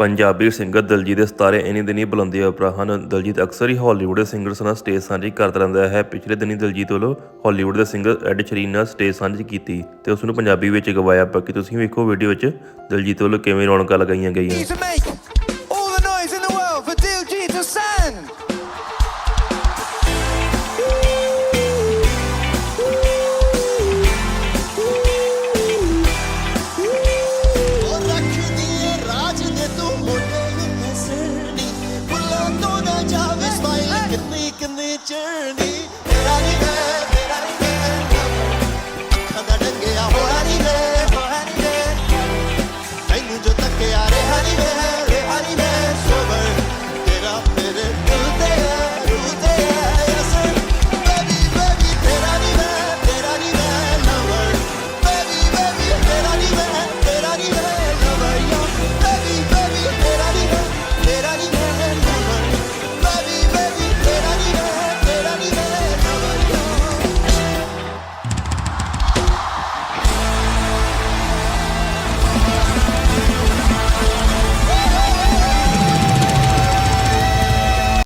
Punjabi singer Daljit ਦੇ ਸਤਾਰੇ ਇਨੀ ਦਿਨੀ ਬੁਲੰਦੀਆਂ ਉਪਰ ਹਨ। ਦਲਜੀਤ ਅਕਸਰ ਹੀ ਹਾਲੀਵੁੱਡ ਦੇ ਸਿੰਗਰਸ ਨਾਲ ਸਟੇਜ ਸਾਂਝੀ ਕਰਦਾ ਰਹਿੰਦਾ ਹੈ। ਪਿਛਲੇ ਦਿਨੀ ਦਲਜੀਤ ਵੱਲੋਂ ਹਾਲੀਵੁੱਡ ਦੇ ਸਿੰਗਰ ਐਡ ਸ਼ਰੀਨ ਨਾਲ ਸਟੇਜ ਸਾਂਝੀ ਕੀਤੀ ਤੇ ਉਸ ਨੂੰ ਪੰਜਾਬੀ ਵਿੱਚ ਗਵਾਇਆ। ਬਾਕੀ ਤੁਸੀਂ ਵੇਖੋ ਵੀਡੀਓ ਵਿੱਚ ਦਲਜੀਤ ਵੱਲੋਂ ਕਿਵੇਂ ਰੌਣਕਾਂ ਲਗਾਈਆਂ ਗਈਆਂ। journey.